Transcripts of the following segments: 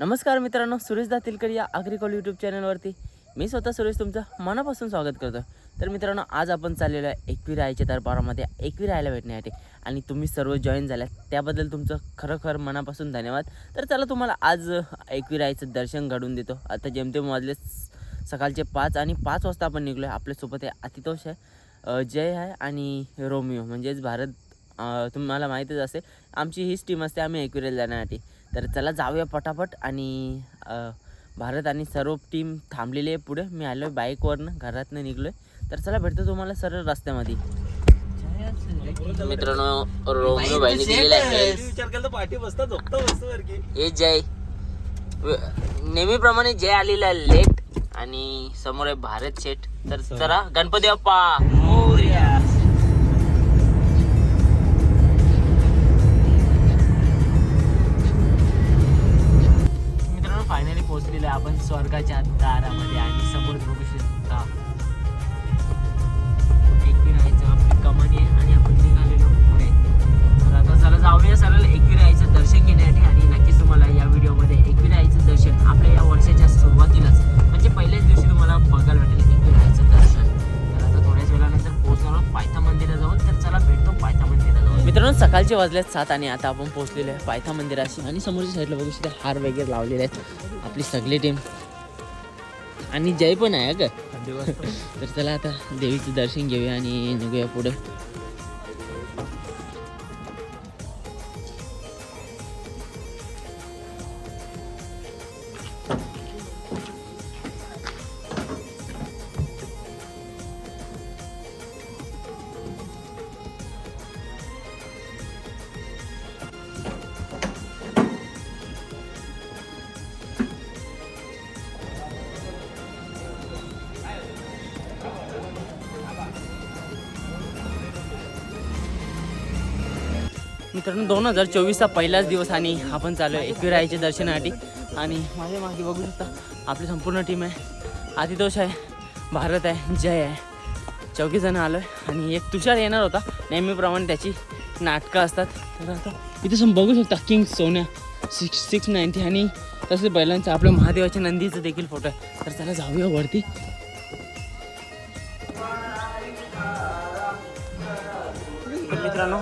नमस्कार मित्रांनो सुरेश दातीलकर या अग्रिकॉल यूट्यूब चॅनलवरती. मी स्वतः सुरेश तुमचं मनापासून स्वागत करतो तर मित्रांनो आज आपण चाललेलो आहे एकवी रायच्या दरबारामध्ये. एकवी राहायला भेटण्यासाठी. आणि तुम्ही सर्व जॉईन झाल्यात त्याबद्दल तुमचं खरोखर मनापासून धन्यवाद. तर चला तुम्हाला आज एकवी रायचं दर्शन घडून देतो. आता जेमतेम वाजले स- सकाळचे पाच आणि पाच वाजता आपण निघलो आहे आपल्यासोबत आहे अतितोष आहे जय आहे आणि रोमिओ म्हणजेच भारत तुम्हाला माहीतच असेल आमची हीच टीम असते आम्ही एकविरेला जाण्यासाठी. तर चला जाऊया पटापट आणि भारत आणि सर्व टीम थांबलेली आहे पुढे. मी आलो आहे बाईकवरनं घरातनं निघलो आहे तर चला भेटतो तुम्हाला सरळ रस्त्यामध्ये. मित्रांनो दिलेला आहे. सारखी हे जय. नेहमीप्रमाणे जय आलेला आहे लेट. आणि समोर आहे भारत शेठ. तर चला गणपती बाप्पा. आपण दारामध्ये आणि समोर बघू शकता एकवीर राहायचं आपली कमानी आहे आणि आपण निघालेलो पुढे. तर आता चला जाऊया सरळ एकवीर आईचं दर्शन घेण्यासाठी आणि नक्कीच तुम्हाला या व्हिडिओमध्ये एकवीर आईचं दर्शन आपल्या या वर्षाच्या सुरुवातीलाच म्हणजे पहिल्याच दिवशी तुम्हाला बघायला भेटेल एकवी राहायचं दर्शन. तर आता थोड्याच वेळानंतर पोहोचलो पायथा मंदिरात जाऊन तर चला भेटतो पायथा मंदिरात जाऊन मित्रांनो सकाळचे वाजलेत सात आणि आता आपण पोहोचलेलो आहे पायथा मंदिराशी. आणि समोरच्या साईडला बघू शकता हार वगैरे लावलेले आहेत आपली सगळी टीम आणि जय पण आहे का? तर चला आता देवीचं दर्शन घेऊया आणि निघूया पुढे. मित्रांनो दोन हजार चोवीसचा पहिलाच दिवस आणि आपण चालू आहे एकवी दर्शनासाठी. आणि माझ्या मागे बघू शकता आपली संपूर्ण टीम आहे. आदितोष आहे भारत आहे जय आहे. चौघी जण आलो आहे आणि एक तुषार येणार होता. नेहमीप्रमाणे त्याची नाटकं असतात. तर आता इथे सम बघू शकता king Sonya six six ninety आणि तसेच बैलांचं आपलं महादेवाच्या नंदीचं देखील फोटो आहे. तर त्याला जाऊया वरती.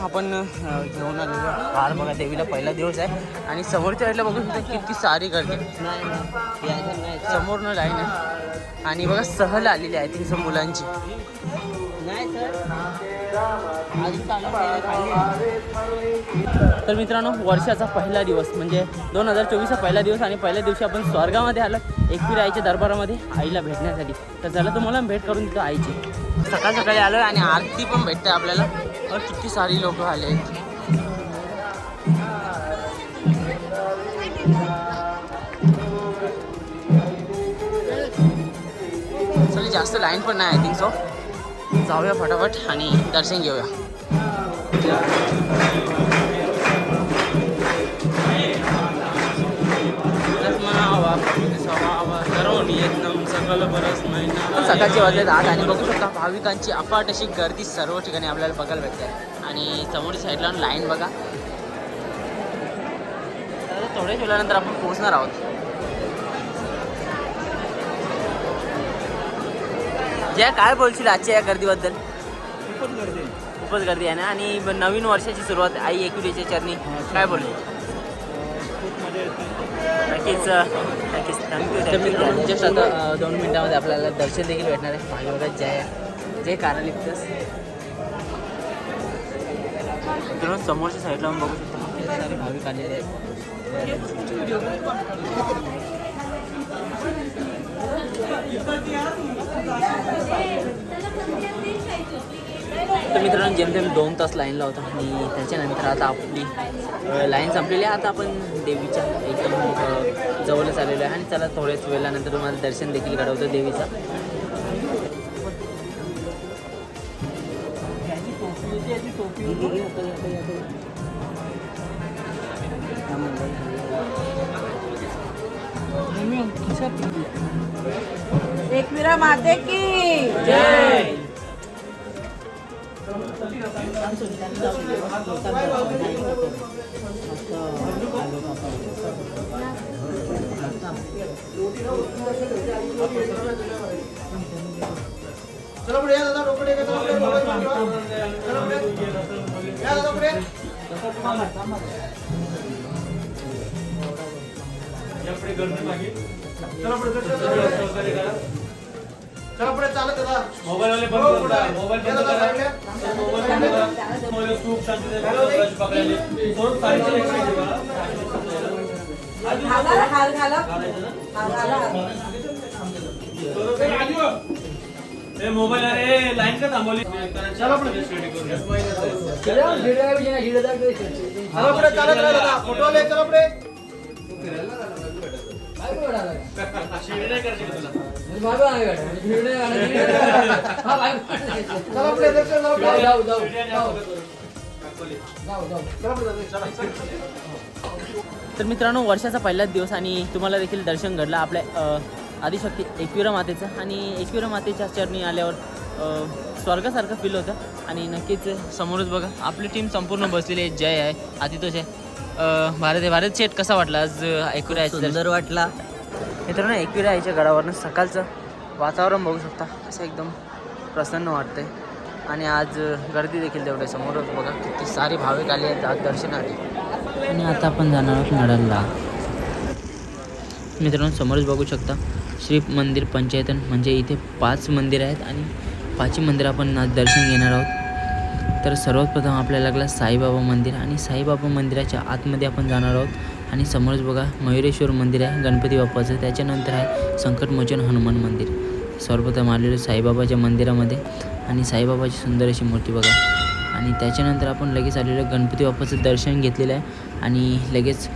आपण घेऊन आलेलो हार बघा देवीला पहिला दिवस आहे. आणि समोरच्या साईडला बघू शकता किती सारी गर्दी. समोरनं लाईन आहे आणि बघा सहल आलेली आहे तीन मुलांची. तर मित्रांनो वर्षाचा पहिला दिवस म्हणजे दोन हजार चोवीसचा पहिला दिवस आणि पहिल्या दिवशी आपण स्वर्गामध्ये आलो एकवीर आईच्या दरबारामध्ये आईला भेटण्यासाठी. तर चला तुम्हाला भेट करून देतो आईची. सकाळ सकाळी आलो आणि आरती पण भेटते आपल्याला. और किती सारी लोक आले आहेत. जास्त लाईन पण नाही आय थिंक सो जाऊया फटाफट आणि दर्शन घेऊया। तर सकाळचे वाजले आठ आणि बघू शकता भाविकांची अफाट अशी गर्दी सर्व ठिकाणी आपल्याला बघायला भेटते. आणि समोरच्या साईडला लाईन बघा. तर थोड्याच वेळानंतर आपण पोहोचणार आहोत. जय काय बोलशील आजच्या या गर्दीबद्दल? खूपच गर्दी आहे. खूपच गर्दी आहे ना? आणि नवीन वर्षाची सुरुवात आई एकविरीच्या चरणी. काय बोलली नक्कीच नक्कीच थँक्यू जस्ट आता दोन मिनिटामध्ये आपल्याला दर्शन देखील भेटणार आहे. बघा जय जय कारालिप्तस. मित्रांनो समोरच्या साईडला आपण बघू शकतो. किती सारे भाविक आलेले आहेत. मित्रांनो जेमतेम दोन तास लाईनला होता आणि त्याच्यानंतर आता आपली लाईन संपलेली आहे. आता आपण देवीच्या एकदम जवळच आलेलो आहे. आणि चला थोड्याच वेळानंतर तुम्हाला दर्शन देखील घडवतो देवीचं. एकविरा माते की. जय! चला पुढे या दादा रोकडे का चला पुढे मोबाईल बंद करा. चला पुढे पुढे चला पुढे चला, चला पुढे. चला पुढे चालत दादा मोबाईल वाले बंद हो, करून पुढे. मोबाईल बंद करा. मोबाईल बंद करा. मोबाईल खूप ब्रश पकडायले. ठेवा. घाला घाला घाला ए, मोबाईल अरे लाईन का थांबवली? चला पुढे. रेडी करूया. चला पुढे चालत राहा दादा फोटो आले चला पुढे. तर मित्रांनो वर्षाचा पहिलाच दिवस आणि तुम्हाला देखील दर्शन घडलं. आपल्या आदिशक्ती एकविरा मातेचं. आणि एकविरा मातेच्या चरणी आल्यावर स्वर्गासारखं फील होतं. आणि नक्कीच समोरच बघा आपली टीम संपूर्ण बसलेली आहे. जय आहे. आतितोष आहे भारत आहे. भारत शेट कसा वाटला आज दर्शन? सुंदर वाटला. मित्रांनो एकविरा आईच्या गडावरनं सकाळचं वातावरण बघू शकता. असं एकदम प्रसन्न वाटतंय. आणि आज गर्दी देखील तेवढे समोरच बघा किती सारे भाविक आले आहेत आज दर्शनासाठी. आणि आता आपण जाणार आहोत नडलला मित्रांनो समोरच बघू शकता श्री मंदिर पंचायतन. म्हणजे इथे पाच मंदिर आहेत आणि पाचही मंदिर आपण आज दर्शन घेणार आहोत. तर सर्वात प्रथम आपल्याला लागला साईबाबा मंदिर. आणि साईबाबा मंदिराच्या आतमध्ये आपण जाणार आहोत. आणि समोरच बघा मयुरेश्वर मंदिर आहे गणपती बाप्पाचं. त्याच्यानंतर आहे संकटमोचन हनुमान मंदिर. सर्वप्रथम आलेलो साईबाबाच्या मंदिरामध्ये. आणि साईबाबाची सुंदर अशी मूर्ती बघा. आणि त्याच्यानंतर आपण लगेच आलेलो गणपती बाप्पाचं दर्शन घेतलेलं आहे. आणि लगेच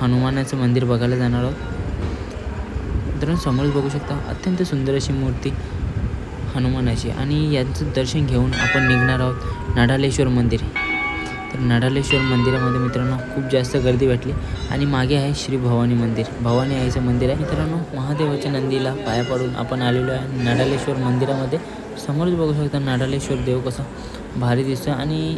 हनुमानाचं मंदिर बघायला जाणार आहोत. मित्रांनो समोरच बघू शकता अत्यंत सुंदर अशी मूर्ती हनुमानाची. आणि यांचं दर्शन घेऊन आपण निघणार आहोत. नाडालेश्वर मंदिर. तर नाडालेश्वर मंदिरामध्ये मित्रांनो खूप जास्त गर्दी भेटली आणि मागे आहे श्री भवानी मंदिर. भवानी आईचं मंदिर आहे. मित्रांनो महादेवाच्या नंदीला पाया पाडून आपण आलेलो आहे नाडालेश्वर मंदिरामध्ये. समोरच बघू शकता नाडालेश्वर देव कसं भारी दिसतं आणि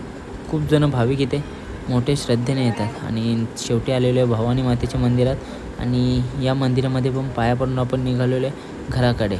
खूप जण भाविक इथे मोठे श्रद्धेने येतात. आणि शेवटी आलेलो आहे भवानी मातेच्या मंदिरात. आणि या मंदिरामध्ये पण पाया पडून आपण निघालेलो आहे घराकडे.